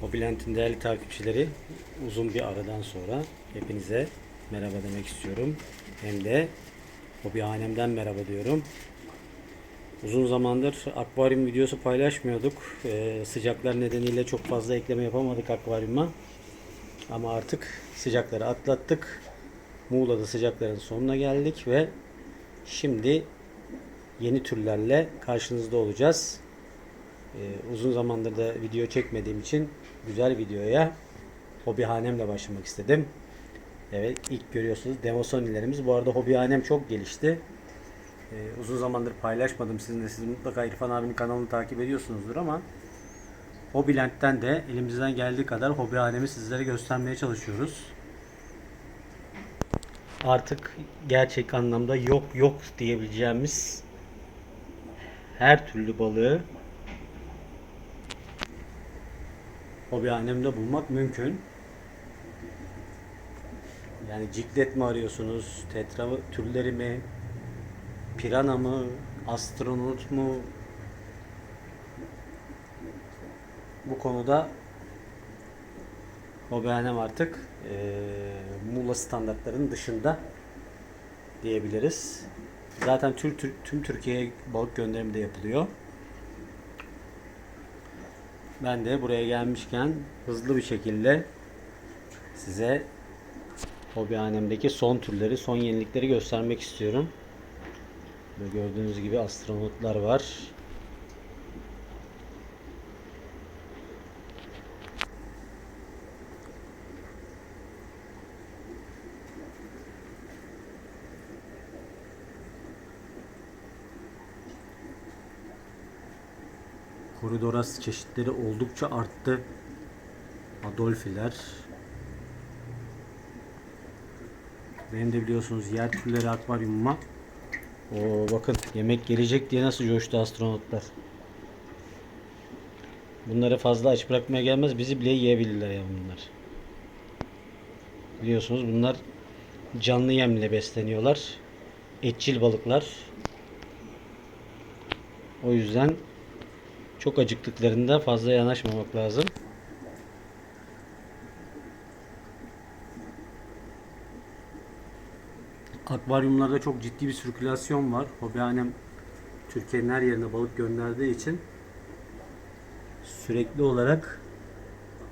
Mobilent'in değerli takipçileri uzun bir aradan sonra hepinize merhaba demek istiyorum. Hem de hobihanemden merhaba diyorum. Uzun zamandır akvaryum videosu paylaşmıyorduk. Ee, sıcaklar nedeniyle çok fazla ekleme yapamadık akvaryuma. Ama artık sıcakları atlattık. Muğla'da sıcakların sonuna geldik ve şimdi yeni türlerle karşınızda olacağız. Ee, uzun zamandır da video çekmediğim için güzel videoya hobihanemle başlamak istedim. Evet ilk görüyorsunuz demosonilerimiz. Bu arada hobihanem çok gelişti. Ee, uzun zamandır paylaşmadım sizinle. Siz mutlaka İrfan abinin kanalını takip ediyorsunuzdur ama Hobilent'ten de elimizden geldiği kadar hobihanemi sizlere göstermeye çalışıyoruz. Artık gerçek anlamda yok yok diyebileceğimiz her türlü balığı hobihanemde bulmak mümkün. Yani ciklet mi arıyorsunuz, tetra türleri mi, pirana mı, astronot mu? Bu konuda hobihanem artık eee Muğla standartlarının dışında diyebiliriz. Zaten tüm, tüm Türkiye'ye balık gönderimi de yapılıyor. Ben de buraya gelmişken hızlı bir şekilde size hobihanemdeki son türleri, son yenilikleri göstermek istiyorum. Böyle gördüğünüz gibi astronotlar var. Koridoras çeşitleri oldukça arttı. Adolfiler. Benim de biliyorsunuz yer türleri akvaryumuma. Oo bakın yemek gelecek diye nasıl coştu astronotlar. Bunları fazla aç bırakmaya gelmez. Bizi bile yiyebilirler ya bunlar. Biliyorsunuz bunlar canlı yemle besleniyorlar. Etçil balıklar. O yüzden çok acıktıklarında fazla yanaşmamak lazım. Akvaryumlarda çok ciddi bir sirkülasyon var. Hobihanem Türkiye'nin her yerine balık gönderdiği için sürekli olarak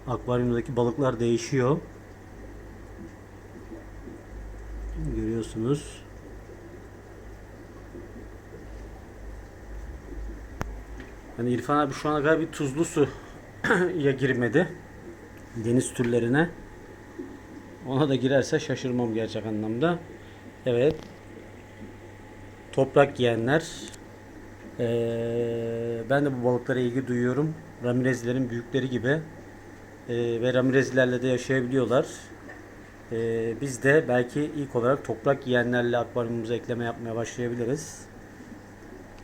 akvaryumdaki balıklar değişiyor. Görüyorsunuz. Yani İrfan abi şu ana kadar bir tuzlu su ya girmedi deniz türlerine. Ona da girerse şaşırmam gerçek anlamda. Evet. Toprak yiyenler. Ee, ben de bu balıklara ilgi duyuyorum. Ramirezlerin büyükleri gibi. Ee, ve Ramirezlerle de yaşayabiliyorlar. Ee, biz de belki ilk olarak toprak yiyenlerle akvaryumumuza ekleme yapmaya başlayabiliriz.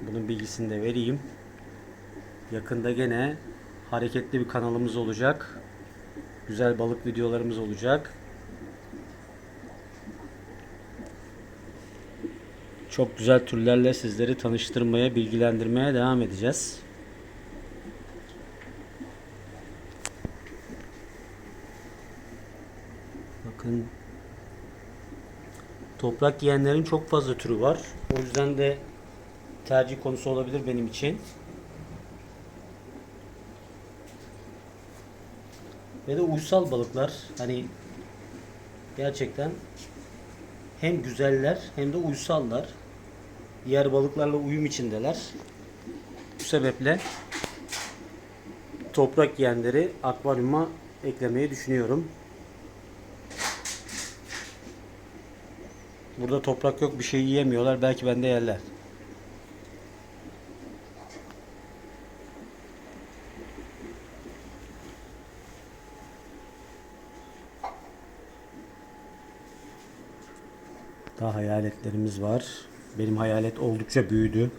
Bunun bilgisini de vereyim. Yakında gene hareketli bir kanalımız olacak. Güzel balık videolarımız olacak. Çok güzel türlerle sizleri tanıştırmaya, bilgilendirmeye devam edeceğiz. Bakın toprak yiyenlerin çok fazla türü var. O yüzden de tercih konusu olabilir benim için. Ve de uysal balıklar. Hani gerçekten hem güzeller hem de uysallar. Diğer balıklarla uyum içindeler. Bu sebeple toprak yiyenleri akvaryuma eklemeyi düşünüyorum. Burada toprak yok bir şey yiyemiyorlar. Belki bende yerler. Daha hayaletlerimiz var. Benim hayalet oldukça büyüdü.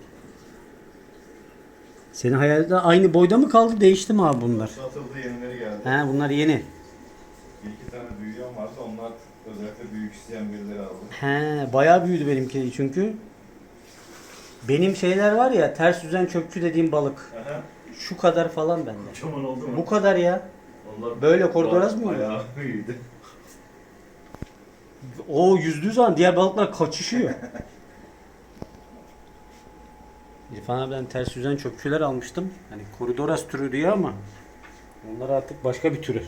Senin hayalet de aynı boyda mı kaldı? Değişti mi abi bunlar? Satıldı yenileri geldi. He bunlar yeni. Bir iki tane büyüyen vardı onlar özellikle büyük isteyen birileri aldı. He bayağı büyüdü benimki çünkü. Benim şeyler var ya ters düzen çöpçü dediğim balık. Aha. Şu kadar falan bende. Kocaman oldu mu? Bu kadar ya. Onlar Böyle koridoras mı Bayağı büyüdü. O yüzdüğü zaman diğer balıklar kaçışıyor. İrfan abiden ters yüzen çöpçüler almıştım. Hani koridoras türü diye ama onlar artık başka bir türü.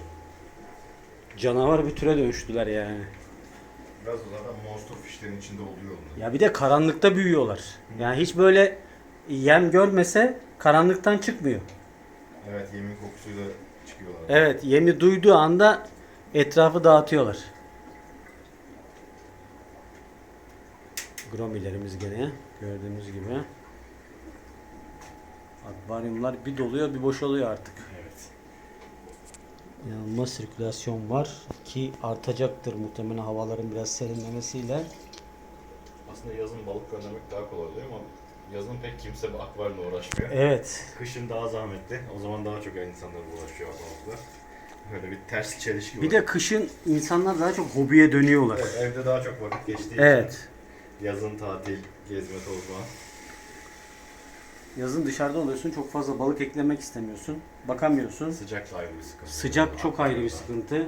Canavar bir türe dönüştüler yani. Biraz da zaten monster fişlerin içinde oluyor onlar. Ya bir de karanlıkta büyüyorlar. Yani hiç böyle yem görmese karanlıktan çıkmıyor. Evet yemin kokusuyla çıkıyorlar. Evet yemi duyduğu anda etrafı dağıtıyorlar. Gromilerimiz gene gördüğünüz gibi. Akvaryumlar bir doluyor bir boşalıyor artık. Evet. İnanılmaz sirkülasyon var ki artacaktır muhtemelen havaların biraz serinlemesiyle. Aslında yazın balık göndermek daha kolay oluyor ama yazın pek kimse akvaryumla uğraşmıyor. Evet. Kışın daha zahmetli. O zaman daha çok insanlar uğraşıyor akvaryumla. Böyle bir ters çelişki Bir var. de kışın insanlar daha çok hobiye dönüyorlar. Evet, evde daha çok vakit geçtiği Evet. Yazın tatil, gezme tozma. Yazın dışarıda oluyorsun çok fazla balık eklemek istemiyorsun. Bakamıyorsun. Sıcak da ayrı bir sıkıntı. Sıcak çok ayrı bir sıkıntı.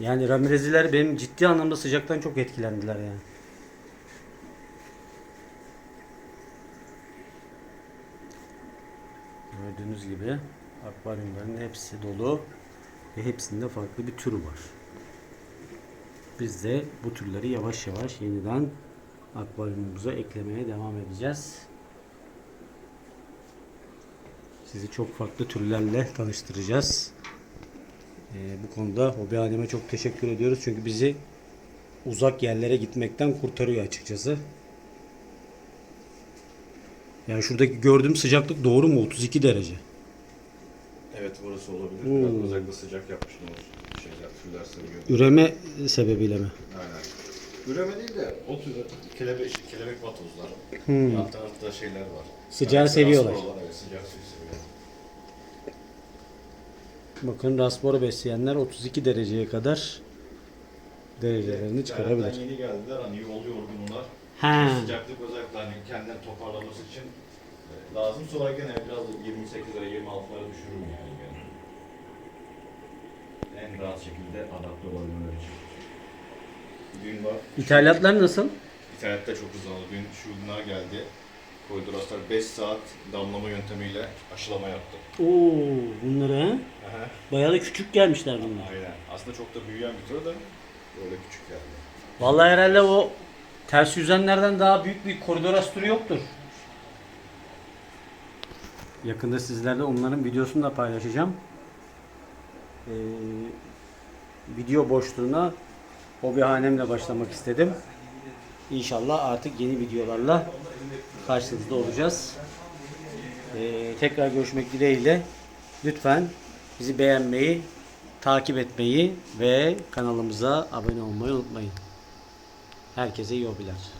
Yani Ramirez'iler benim ciddi anlamda sıcaktan çok etkilendiler yani. Gördüğünüz gibi akvaryumların hepsi dolu ve hepsinde farklı bir türü var. Biz de bu türleri yavaş yavaş yeniden akvaryumumuza eklemeye devam edeceğiz. Sizi çok farklı türlerle tanıştıracağız. Ee, bu konuda hobi aleme çok teşekkür ediyoruz. Çünkü bizi uzak yerlere gitmekten kurtarıyor açıkçası. Yani şuradaki gördüğüm sıcaklık doğru mu? 32 derece. Evet burası olabilir. Biraz özellikle sıcak yapmıştım o şeyler, tüyler seviyor. Üreme sebebiyle mi? Üreme değil de o tür kelebek, kelebek vatozlar. Hmm. Alt tarafta şeyler var. Sıcağı Yani seviyorlar. rasparolar, Evet sıcak suyu seviyor. Bakın rasbor besleyenler 32 dereceye kadar derecelerini çıkarabilir. İnternetten yeni geldiler hani yol yorgunlar. Ha. Sıcaklık özellikle hani kendini toparlaması için e, lazım. Sonra gene biraz da 28 lira 26'lara düşürürüm yani. gene. En rahat şekilde adapte olabilmeleri için. Dün var. İthalatlar nasıl? İnternette çok hızlandı. Dün şunlar geldi. Koyduraslar 5 saat damlama yöntemiyle aşılama yaptı. Oo, bunları ha? Aha. Bayağı da küçük gelmişler bunlar. Aynen. Aslında çok da büyüyen bir tür de böyle küçük geldi. Vallahi herhalde o ters yüzenlerden daha büyük bir koridor asturu yoktur. Yakında sizlerle onların videosunu da paylaşacağım. Ee, video boşluğuna hobihanemle başlamak istedim. İnşallah artık yeni videolarla karşınızda olacağız. Ee, tekrar görüşmek dileğiyle. Lütfen bizi beğenmeyi, takip etmeyi ve kanalımıza abone olmayı unutmayın. Herkese iyi hobiler.